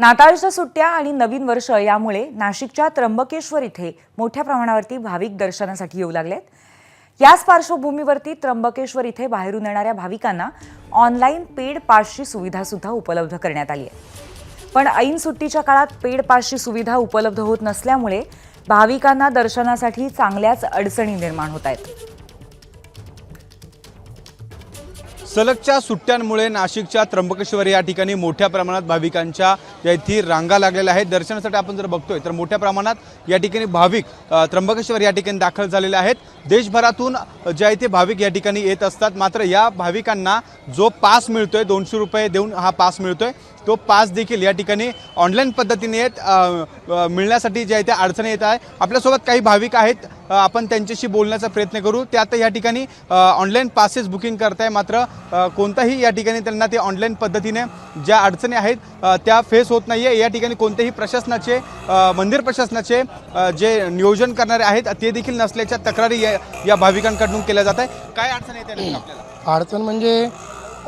नाताळच्या सुट्ट्या आणि नवीन वर्ष यामुळे नाशिकच्या त्र्यंबकेश्वर इथे मोठ्या प्रमाणावरती भाविक दर्शनासाठी येऊ लागलेत. याच पार्श्वभूमीवरती त्र्यंबकेश्वर इथे बाहेरून येणाऱ्या भाविकांना ऑनलाईन पेड पासची सुविधा सुद्धा उपलब्ध करण्यात आली आहे. पण ऐन सुट्टीच्या काळात पेड पासची सुविधा उपलब्ध होत नसल्यामुळे भाविकांना दर्शनासाठी चांगल्याच अडचणी निर्माण होत आहेत. सलगच्या सुट्ट्यांमुळे नाशिकच्या त्र्यंबकेश्वर या ठिकाणी मोठ्या प्रमाणात भाविकांच्या या इथे रांगा लागलेल्या आहेत. दर्शनासाठी आपण जर बघतोय तर मोठ्या प्रमाणात या ठिकाणी भाविक त्र्यंबकेश्वर या ठिकाणी दाखल झालेले आहेत. देशभरातून ज्या इथे भाविक या ठिकाणी येत असतात मात्र या भाविकांना जो पास मिळतोय दोनशे रुपये देऊन हा पास मिळतोय. तो पास देखील या ठिकाणी ऑनलाईन पद्धतीने मिळण्यासाठी ज्या इथे अडचणी येत आहे आपल्यासोबत काही भाविक आहेत आपण त्यांच्याशी बोलण्याचा प्रयत्न करू. त्यात या ठिकाणी ऑनलाईन पासेस बुकिंग करताय मात्र कोणताही या ठिकाणी त्यांना ते ऑनलाईन पद्धतीने ज्या अडचणी आहेत त्या फेस होत नाही आहे या ठिकाणी कोणतेही प्रशासनाचे मंदिर प्रशासनाचे जे नियोजन करणारे आहेत ते देखील नसल्याच्या तक्रारी या या भाविकांकडून केल्या जात आहे काय अडचण येते आपल्याला? अडचण म्हणजे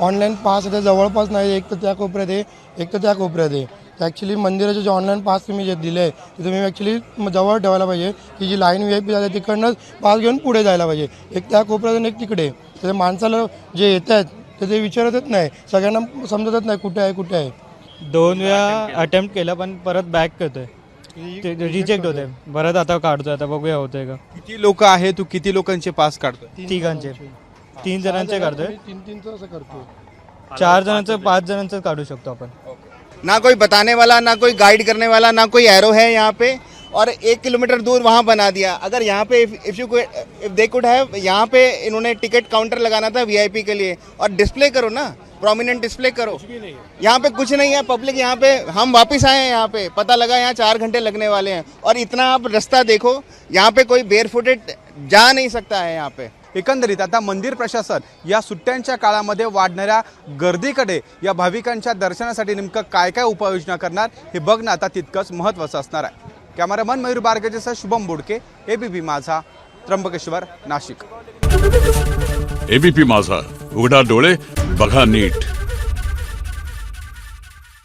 ऑनलाईन पास आहे ते जवळपास नाही एक तर त्या कोपऱ्यात आहे एक तर त्या कोपऱ्यात आहे. ॲक्च्युली मंदिराचे जे ऑनलाईन पास तुम्ही जे दिले ते तुम्ही ॲक्च्युली जवळ ठेवायला पाहिजे की जी लाईन व्ही आय पी जाते तिकडनंच पास घेऊन पुढे जायला पाहिजे. एक त्या कोपऱ्यात आणि एक तिकडे. तर माणसाला जे येत आहेत ते ते विचारतच नाही. सगळ्यांना समजतच नाही कुठे आहे कुठे आहे. दोन वेळा अटेम्प्ट केलं पण परत बॅक करतोय. ते रिजेक्ट होते परत आता काढतोय आता बघूया होतंय का? किती लोक आहे तू किती लोकांचे पास काढतोय? तिघांचे. तीन जणांचे काढतोय. तीन तीनचं असं करतो चार जणांचं पाच जणांचं काढू शकतो आपण. ना कोई बताने वाला ना कोई गाइड करने वाला ना कोई एरो है यहाँ पे। और एक किलोमीटर दूर वहाँ बना दिया। अगर यहाँ पे if you if they could have यहाँ पे इन्होंने टिकट काउंटर लगाना था वीआईपी के लिए। और डिस्प्ले करो ना प्रोमिनेंट डिस्प्ले करो। यहाँ पे कुछ नहीं है पब्लिक यहाँ पे हम वापस आए हैं यहाँ पे। पता लगा यहाँ चार घंटे लगने वाले हैं। और इतना आप रास्ता देखो यहाँ पे कोई बेयर फुटेड जा नहीं सकता है यहाँ पे। एकंदरीत आता मंदिर प्रशासन या सुट्ट्यांच्या काळामध्ये वाढणाऱ्या गर्दीकडे या भाविकांच्या दर्शनासाठी नेमकं काय काय उपाययोजना करणार हे बघणं आता तितकंच महत्त्वाचं असणार आहे. कॅमेरामन मयूर बारगजेसह शुभम बोडके एबीपी माझा त्र्यंबकेश्वर नाशिक. एबीपी माझा उघडा डोळे बघा नीट.